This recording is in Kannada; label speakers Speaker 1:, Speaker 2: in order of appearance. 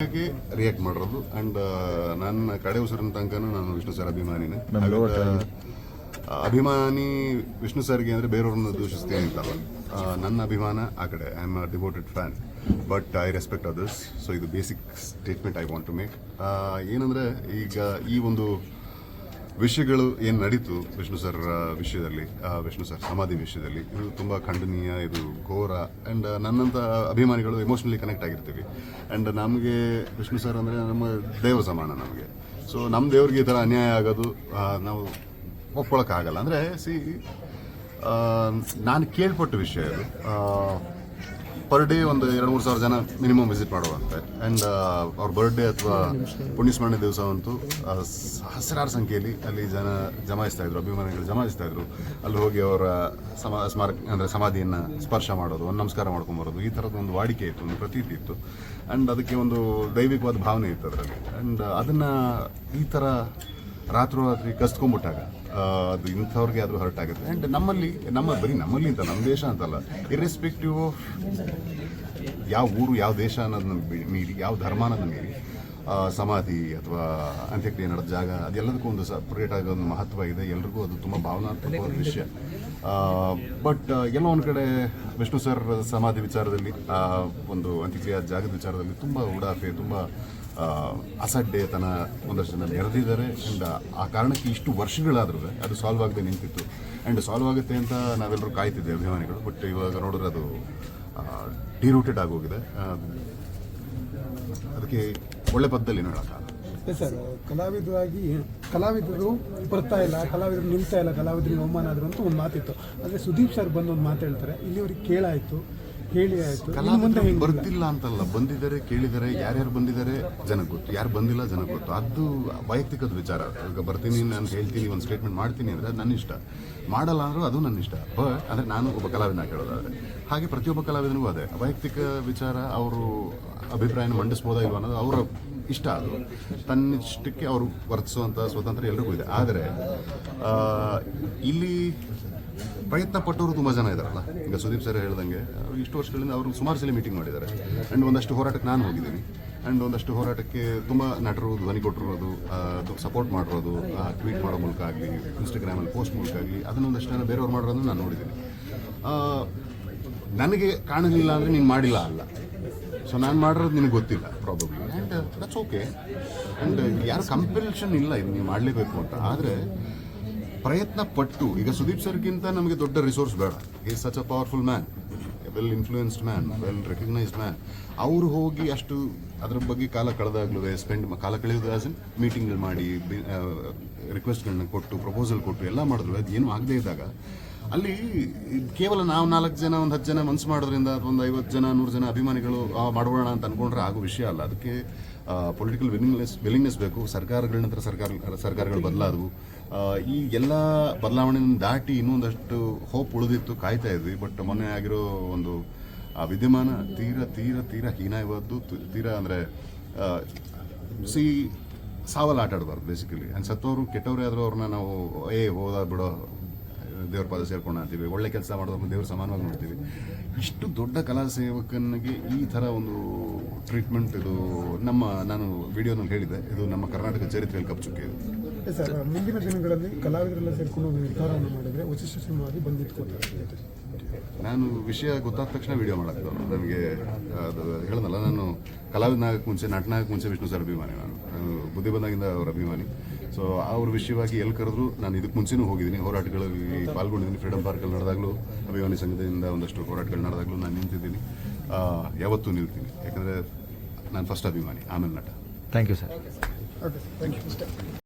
Speaker 1: ರಿಯಾಕ್ಟ್ ಮಾಡಿರೋದು ಅಂಡ್ ನನ್ನ ಕಡೆ ಉಸಿರಿನ ತನಕನೂ ನಾನು ವಿಷ್ಣು ಸರ್ ಅಭಿಮಾನಿನೇ. ಅಭಿಮಾನಿ ವಿಷ್ಣು ಸರ್ಗೆ ಅಂದರೆ ಬೇರೆಯವ್ರನ್ನ ದೂಷಿಸ್ತೀನಿ ಅಂತಲ್ಲ ಆ, ನನ್ನ ಅಭಿಮಾನ ಆ ಕಡೆ. I am a devoted fan but I respect others so ಇದು basic statement I want to make ಏನಂದರೆ ಈಗ ಈ ಒಂದು ವಿಷಯಗಳು ಏನು ನಡೀತು ವಿಷ್ಣು ಸರ್ ವಿಷಯದಲ್ಲಿ ವಿಷ್ಣು ಸರ್, ಸಮಾಧಿ ವಿಷಯದಲ್ಲಿ? ಇದು ತುಂಬ ಖಂಡನೀಯ, ಇದು ಘೋರ ಆ್ಯಂಡ್ ನನ್ನಂಥ ಅಭಿಮಾನಿಗಳು ಎಮೋಷನಲಿ ಕನೆಕ್ಟ್ ಆಗಿರ್ತೀವಿ. ಆ್ಯಂಡ್ ನಮಗೆ ವಿಷ್ಣು ಸರ್ ಅಂದರೆ ನಮ್ಮ ದೇವ ಸಮಾನ ನಮಗೆ. ಸೊ ನಮ್ಮ ದೇವ್ರಿಗೆ ಈ ಥರ ಅನ್ಯಾಯ ಆಗೋದು ನಾವು ಒಪ್ಕೊಳಕ್ಕಾಗಲ್ಲ. ಅಂದರೆ ಸಿ ನಾನು ಕೇಳ್ಪಟ್ಟ ವಿಷಯ ಇದು ಪರ್ ಡೇ ಒಂದು ಎರಡು ಮೂರು ಸಾವಿರ ಜನ ಮಿನಿಮಮ್ ವಿಸಿಟ್ ಮಾಡುವಂತೆ. ಆ್ಯಂಡ್ ಅವ್ರ ಬರ್ಡೇ ಅಥವಾ ಪುಣ್ಯಸ್ಮರಣೆ ದಿವಸ ಅಂತೂ ಹಸಿರಾರು ಸಂಖ್ಯೆಯಲ್ಲಿ ಅಲ್ಲಿ ಜನ ಜಮಾಯಿಸ್ತಾ ಇದ್ರು, ಅಭಿಮಾನಿಗಳು ಜಮಾಯಿಸ್ತಾ ಇದ್ರು. ಅಲ್ಲಿ ಹೋಗಿ ಅವರ, ಸಮ, ಸ್ಮಾರಕ, ಅಂದರೆ ಸಮಾಧಿಯನ್ನು ಸ್ಪರ್ಶ ಮಾಡೋದು ಒಂದು ನಮಸ್ಕಾರ ಮಾಡ್ಕೊಂಬರೋದು ಈ ಥರದ ಒಂದು ವಾಡಿಕೆ ಇತ್ತು, ಒಂದು ಪ್ರತೀತಿ ಇತ್ತು. ಆ್ಯಂಡ್ ಅದಕ್ಕೆ ಒಂದು ದೈವಿಕವಾದ ಭಾವನೆ ಇತ್ತು ಅದರಲ್ಲಿ. ಆ್ಯಂಡ್ ಅದನ್ನು ಈ ಥರ ರಾತ್ರೋರಾತ್ರಿ ಕಸ್ಕೊಂಡ್ಬಿಟ್ಟಾಗ ಅದು ಇಂಥವ್ರಿಗೆ ಆದರೂ ಹರ್ಟ್ ಆಗುತ್ತೆ. ಆ್ಯಂಡ್ ನಮ್ಮಲ್ಲಿ, ನಮ್ಮ ಬರೀ ನಮ್ಮಲ್ಲಿ ಅಂತ, ನಮ್ಮ ದೇಶ ಅಂತಲ್ಲ ಇರ್ರೆಸ್ಪೆಕ್ಟಿವ್ ಆಫ್ ಯಾವ ಊರು, ಯಾವ ದೇಶ ಅನ್ನೋದನ್ನ ಮೀರಿ, ಯಾವ ಧರ್ಮ ಅನ್ನೋದನ್ನ ಮೀರಿ ಸಮಾಧಿ ಅಥವಾ ಅಂತ್ಯಕ್ರಿಯೆ ನಡೆದ ಜಾಗ ಅದೆಲ್ಲದಕ್ಕೂ ಒಂದು ಸಪ್ರೇಟ್ ಆಗಿ ಒಂದು ಮಹತ್ವ ಇದೆ. ಎಲ್ರಿಗೂ ಅದು ತುಂಬ ಭಾವನಾತ್ಮಕವಾದ ವಿಷಯ. ಬಟ್ ಎಲ್ಲೋ ಒಂದು ಕಡೆ ವಿಷ್ಣು ಸರ್ ಸಮಾಧಿ ವಿಚಾರದಲ್ಲಿ ಆ, ಒಂದು ಅಂತ್ಯಕ್ರಿಯೆ ಜಾಗದ ವಿಚಾರದಲ್ಲಿ ತುಂಬ ಉಡಾಫೆ ತುಂಬ ಅಸಡ್ಡೆತನ ಒಂದಷ್ಟು ಜನ ನೆರೆದಿದ್ದಾರೆ ಆ್ಯಂಡ್ ಆ ಕಾರಣಕ್ಕೆ ಇಷ್ಟು ವರ್ಷಗಳಾದ್ರೂ ಅದು ಸಾಲ್ವ್ ಆಗದೆ ನಿಂತಿತ್ತು. ಆ್ಯಂಡ್ ಸಾಲ್ವ್ ಆಗುತ್ತೆ ಅಂತ ನಾವೆಲ್ಲರೂ ಕಾಯ್ತಿದ್ದೆ ಅಭಿಮಾನಿಗಳು. ಬಟ್ ಇವಾಗ ನೋಡಿದ್ರೆ ಅದು ಡಿರೂಟೆಡ್ ಆಗೋಗಿದೆ. ಅದಕ್ಕೆ ಒಳ್ಳೆ ಪದದಲ್ಲಿ ಹೇಳೋಕ್ಕಾಗಲ್ಲ
Speaker 2: ಸರ್, ಕಲಾವಿದರಾಗಿ ಕಲಾವಿದರು ಬರ್ತಾ ಇಲ್ಲ, ಕಲಾವಿದರು ನಿಲ್ತಾ ಇಲ್ಲ, ಕಲಾವಿದರಿಗೆ ಅವಮಾನ ಆದರು ಅಂತ ಒಂದು ಮಾತಿತ್ತು. ಆದರೆ ಸುದೀಪ್ ಸರ್ ಬಂದು ಒಂದು ಮಾತು ಹೇಳ್ತಾರೆ, ಇಲ್ಲಿವರಿಗೆ ಕೇಳಾಯ್ತು. ಹೇಳಿ ಆಯ್ತು. ಹೆಂಗಿಲ್ಲ
Speaker 1: ಬರ್ತಿಲ್ಲ ಅಂತಲ್ಲ. ಬಂದಿದ್ದಾರೆ ಕೇಳಿದ್ದಾರೆ ಯಾರ್ಯಾರು ಬಂದಿದ್ದಾರೆ ಜನ ಗೊತ್ತು. ಯಾರು ಬಂದಿಲ್ಲ ಜನ ಗೊತ್ತು. ಅದು ವೈಯಕ್ತಿಕದ ವಿಚಾರ. ಈಗ ಬರ್ತೀನಿ ನಾನು ಹೇಳ್ತೀನಿ ಒಂದು ಸ್ಟೇಟ್ಮೆಂಟ್ ಮಾಡ್ತೀನಿ ಅಂದರೆ ಅದು ನನ್ನ ಇಷ್ಟ. ಮಾಡಲ್ಲ ಅಂದ್ರೂ ಅದು ನನ್ನ ಇಷ್ಟ. ಬಟ್ ಅಂದರೆ ನಾನು ಒಬ್ಬ ಕಲಾವಿದನ ಕೇಳೋದಾದ್ರೆ. ಹಾಗೆ ಪ್ರತಿಯೊಬ್ಬ ಕಲಾವಿದನಿಗೂ ಅದೇ. ವೈಯಕ್ತಿಕ ವಿಚಾರ ಅವರು ಅಭಿಪ್ರಾಯನ ಮಂಡಿಸ್ಬೋದಾ ಇಲ್ವಾ ಅನ್ನೋದು ಅವರ ಇಷ್ಟ ಅದು. ತನ್ನಿಷ್ಟಕ್ಕೆ ಅವರು ವರ್ತಿಸುವಂಥ ಸ್ವಾತಂತ್ರ್ಯ ಎಲ್ರಿಗೂ ಇದೆ. ಆದರೆ ಇಲ್ಲಿ ಪ್ರಯತ್ನ ಪಟ್ಟವರು ತುಂಬ ಜನ ಇದ್ದಾರಲ್ಲ ಈಗ ಸುದೀಪ್ ಸರ್ ಹೇಳ್ದಂಗೆ, ಇಷ್ಟು ವರ್ಷಗಳಿಂದ ಅವರು ಸುಮಾರು ಸಲ ಮೀಟಿಂಗ್ ಮಾಡಿದ್ದಾರೆ. ಆ್ಯಂಡ್ ಒಂದಷ್ಟು ಹೋರಾಟಕ್ಕೆ ನಾನು ಹೋಗಿದ್ದೀನಿ. ಆ್ಯಂಡ್ ಒಂದಷ್ಟು ಹೋರಾಟಕ್ಕೆ ತುಂಬ ನಟರು ಧ್ವನಿ ಕೊಟ್ಟಿರೋದು ಸಪೋರ್ಟ್ ಮಾಡಿರೋದು ಟ್ವೀಟ್ ಮಾಡೋ ಮೂಲಕ ಆಗಲಿ ಇನ್ಸ್ಟಾಗ್ರಾಮಲ್ಲಿ ಪೋಸ್ಟ್ ಮೂಲಕ ಆಗಲಿ, ಅದನ್ನ ಒಂದಷ್ಟು ಜನ ಬೇರೆಯವ್ರು ಮಾಡಿರೋದನ್ನು ನಾನು ನೋಡಿದ್ದೀನಿ. ನನಗೆ ಕಾಣಲಿಲ್ಲ ಅಂದರೆ ನೀನು ಮಾಡಿಲ್ಲ ಅಲ್ಲ. ಸೊ ನಾನು ಮಾಡಿರೋದು ನಿನಗೆ ಗೊತ್ತಿಲ್ಲ probably and that's okay and ಯಾರು ಕಂಪಲ್ಷನ್ ಇಲ್ಲ ಇದು ನೀವು ಮಾಡಲೇಬೇಕು ಅಂತ. ಆದರೆ ಪ್ರಯತ್ನ ಪಟ್ಟು ಈಗ ಸುದೀಪ್ ಸರ್ಗಿಂತ ನಮಗೆ ದೊಡ್ಡ ರಿಸೋರ್ಸ್ ಬೇಡ. Is such a powerful man well influenced man well recognised man ಅವರು ಹೋಗಿ ಅಷ್ಟು ಅದ್ರ ಬಗ್ಗೆ ಕಾಲ ಕಳೆದಾಗಲೂ ಸ್ಪೆಂಡ್ ಕಾಲ ಕಳೆಯೋದು ಆಸ್ ಮೀಟಿಂಗ್ಗಳು ಮಾಡಿ ರಿಕ್ವೆಸ್ಟ್ಗಳನ್ನ ಕೊಟ್ಟು ಪ್ರಪೋಸಲ್ ಕೊಟ್ಟು, ಎಲ್ಲ ಮಾಡಿದ್ರು. ಅದು ಏನು ಆಗದೇ ಇದ್ದಾಗ ಅಲ್ಲಿ ಕೇವಲ ನಾವು ನಾಲ್ಕು ಜನ, ಒಂದು ಹತ್ತು ಜನ ಮನ್ಸು ಮಾಡೋದ್ರಿಂದ ಒಂದು ಐವತ್ತು ಜನ, ನೂರು ಜನ ಅಭಿಮಾನಿಗಳು ಮಾಡೋಣ ಅಂತ ಅಂದ್ಕೊಂಡ್ರೆ ಆಗೋ ವಿಷಯ ಅಲ್ಲ. ಅದಕ್ಕೆ ಪೊಲಿಟಿಕಲ್ ವಿಲಿಂಗ್ನೆಸ್ ವಿಲಿಂಗ್ನೆಸ್ ಬೇಕು. ಸರ್ಕಾರಗಳ ನಂತರ ಸರ್ಕಾರ, ಸರ್ಕಾರಗಳು ಬದಲಾದವು. ಈ ಎಲ್ಲ ಬದಲಾವಣೆಯನ್ನು ದಾಟಿ ಇನ್ನೊಂದಷ್ಟು ಹೋಪ್ ಉಳಿದಿತ್ತು, ಕಾಯ್ತಾ ಇದ್ವಿ. ಬಟ್ ಮೊನ್ನೆ ಆಗಿರೋ ಒಂದು, ಆ, ವಿದ್ಯಮಾನ ತೀರಾ, ತೀರ, ತೀರಾ ಹೀನಾಯವಾದ್ದು ತೀರಾ ಅಂದರೆ ಸಿ ಸಾವಲ್ಲಿ ಆಟಾಡಬಾರ್ದು ಬೇಸಿಕಲಿ ಆ್ಯಂಡ್ ಸತ್ತವರು ಕೆಟ್ಟವರೇ ಆದರೂ ಅವ್ರನ್ನ ನಾವು, ಏ ಹೋದ ಬಿಡೋ ದೇವ್ರ ಪಾದ ಸೇರ್ಕೊಂಡು ಅಂತೀವಿ ಒಳ್ಳೆ ಕೆಲಸ ಮಾಡೋದನ್ನು ದೇವ್ರ ಸಮಾನವಾಗಿ ನೋಡ್ತೀವಿ. ಇಷ್ಟು ದೊಡ್ಡ ಕಲಾ ಸೇವಕನಿಗೆ ಈ ಥರ ಒಂದು ಟ್ರೀಟ್ಮೆಂಟ್ ಇದು ನಮ್ಮ ನಾನು ವಿಡಿಯೋನಲ್ಲಿ ಹೇಳಿದೆ ಇದು ನಮ್ಮ ಕರ್ನಾಟಕ ಚರಿತ್ರೆಯಲ್ಲಿ ಕಪ್ಚುಕ್ಕೆ ಇದು.
Speaker 2: ಸರ್ ಮುಂದಿನ ದಿನಗಳಲ್ಲಿ ಕಲಾವಿದರೆಲ್ಲ ಸೇರ್ಕೊಂಡು ನಿರ್ಧಾರವನ್ನು ಮಾಡಿದರೆ ವಶಿಷ್ಠ ಸಿನಿಮಾಗಿ ಬಂದಿಟ್ಕೊಳ್ತಾರೆ
Speaker 1: ನಾನು ವಿಷಯ ಗೊತ್ತಾದ ತಕ್ಷಣ ವಿಡಿಯೋ ಮಾಡಾಕ್ತು ನನಗೆ ಅದು ಹೇಳೋದಲ್ಲ ನಾನು ಕಲಾವಿದನಾಗಕ್ಕೆ ಮುಂಚೆ ನಟನಾಗಕ್ಕೆ ಮುಂಚೆ ವಿಷ್ಣು ಸರ್ ಅಭಿಮಾನಿ ನಾನು. ನಾನು ಬುದ್ಧಿ ಬಂದಾಗಿಂದ ಅವ್ರ ಅಭಿಮಾನಿ. ಸೊ ಅವ್ರ ವಿಷಯವಾಗಿ ಎಲ್ಲಿ ಕರೆದ್ರು ನಾನು ಇದಕ್ಕೆ ಮುಂಚೆನೂ ಹೋಗಿದ್ದೀನಿ. ಹೋರಾಟಗಳಲ್ಲಿ ಪಾಲ್ಗೊಂಡಿದ್ದೀನಿ. ಫ್ರೀಡಮ್ ಪಾರ್ಕಲ್ಲಿ ನಡೆದಾಗಲೂ ಅಭಿಮಾನಿ ಸಂಘದಿಂದ ಒಂದಷ್ಟು ಹೋರಾಟಗಳು ನಡೆದಾಗಲೂ ನಾನು ನಿಂತಿದ್ದೀನಿ. ಆ, ಯಾವತ್ತೂ ನಿಲ್ತೀನಿ. ಯಾಕಂದರೆ ನಾನು ಫಸ್ಟ್ ಅಭಿಮಾನಿ ಆಮೇಲೆ ನಟ.
Speaker 3: Thank you sir
Speaker 2: okay thank you